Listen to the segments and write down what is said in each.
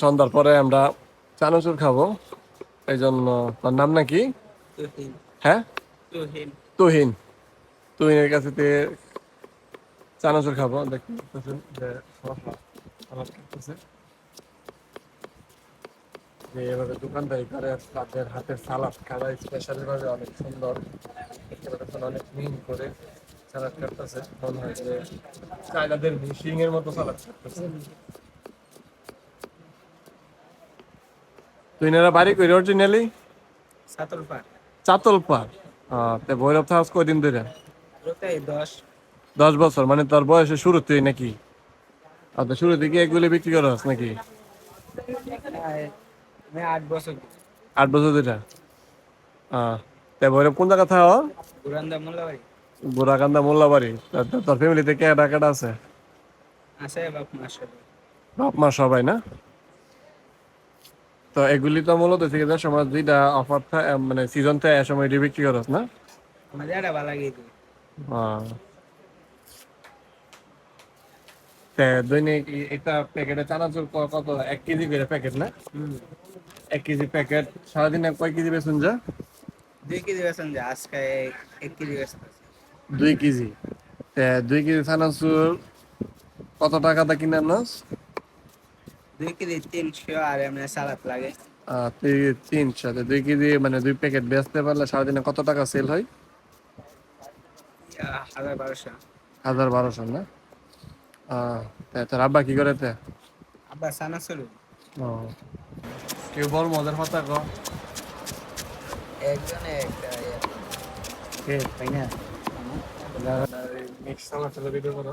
সন্ধ্যার পরে আমরা চানাচুর খাব। এই জন্য তার নাম নাকি হ্যাঁ? তুহিন। তুহিন। তুহিনের কাছে চানাচুর খাব। দেখতে যে শসা সালাদ যে এভাবে দোকানদারি করে তাদের হাতের সালাদ খাওয়া স্পেশালি ভাবে অনেক সুন্দর। অনেক মিন করে সালাদ কাটতেছে। মনে হয় যে চাইনাদের মিশিং এর মতো সালাদ কাটতেছে। তুহিনেরা বাড়ি কই অরিজিনালি চাতলপাড়। তে ভৈরব থাকস কয়দিন ধরে দশ। বছর মানে তোর বয়সের শুরুতেই নাকি? আচ্ছা শুরু থেকে এগুলি বিক্রি করা হস নাকি? আমি আট বছর। আট বছর ধরে তে ভৈরব কোন জায়গা মোল্লাবাড়ি। বুড়াকান্দা মোল্লাবাড়ি। তোর ফ্যামিলিতে কে টাকাটা আছে? আছে বাপ মা সব বাপ মা সবাই না? তো এগুলি তো মূলত যে সময় দুইটা অফার মানে সিজন থাকে এ সময় এটি বিক্রি করস না? একটা ভালো লাগে তে। দৈনিক একটা প্যাকেটে চানাচুর কত? এক কেজি করে প্যাকেট না? এক কেজি প্যাকেট সারাদিনে কয় কেজি বেচুন যা? দুই কেজি বেছেন যে আজকে এক- কেজি বেছেন দুই কেজি। তে দুই কেজি চানাচুর কত টাকাটা কিনে আনস? দুই কেজি তিনশো আর এমনি সালাদ লাগে। তি- তিনশো। দুই কেজি মানে দুই প্যাকেট বেচতে পারলে সারাদিনে কত টাকা সেল হয়? হাজার বারোশো। হাজার বারোশো না? তোর আব্বা কি করে তে? আবার সানা শুরু ও কেউ বল মজার কথা ক একজনে একটা কে? তাই না? মিক্স চানাচুর ভিডিও করো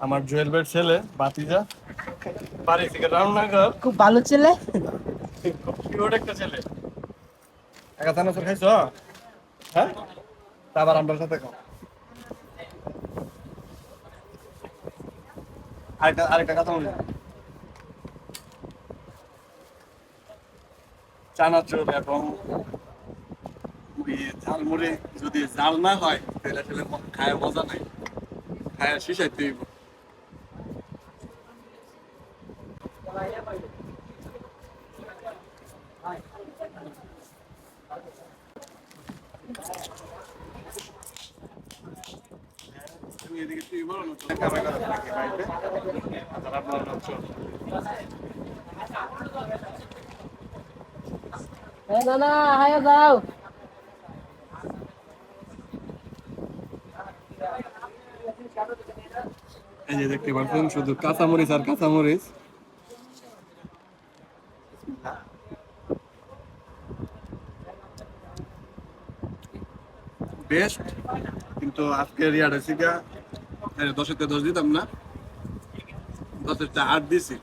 আমার জুয়েল ছেলে বাতিজা বাড়ি থেকে রামনগর খুব ভালো ছেলে। কিউট একটা ছেলে। একা থানা তোর খাইছ? হ্যাঁ? তা আবার আমার সাথে খাও আরেকটা আরেকটা কথা বলি। চানাচুর এবং ঝালমুড়ি যদি জাল না হয় তাহলে আসলে খায় মজা নাই। খায় শিশাইতে হইব। এই যে দেখতে পাচ্ছেন শুধু কাঁচামরিচ আর কাঁচামরিচ। বেস্ট কিন্তু আজকের ইয়ার হয়েছে গা দশেতে দশ দিতাম না দশেরটা আট দিছি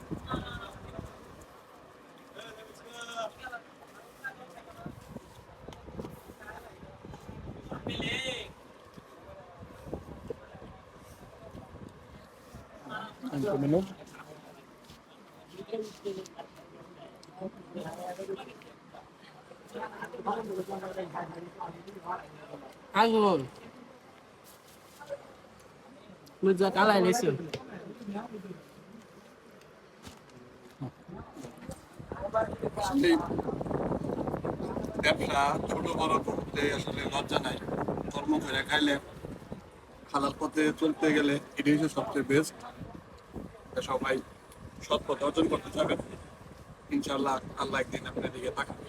Cinco minutos. বুঝা কালাই লেছো আসলে ব্যবসা ছোট বড় করতে আসলে লজ্জা নাই কর্ম করে খাইলে হালাল পথে চলতে গেলে এটাই হচ্ছে সবচেয়ে বেস্ট সবাই সৎ পথে অর্জন করতে যাবেন ইনশাল্লাহ আল্লাহ একদিন আপনার দিকে তাকাবে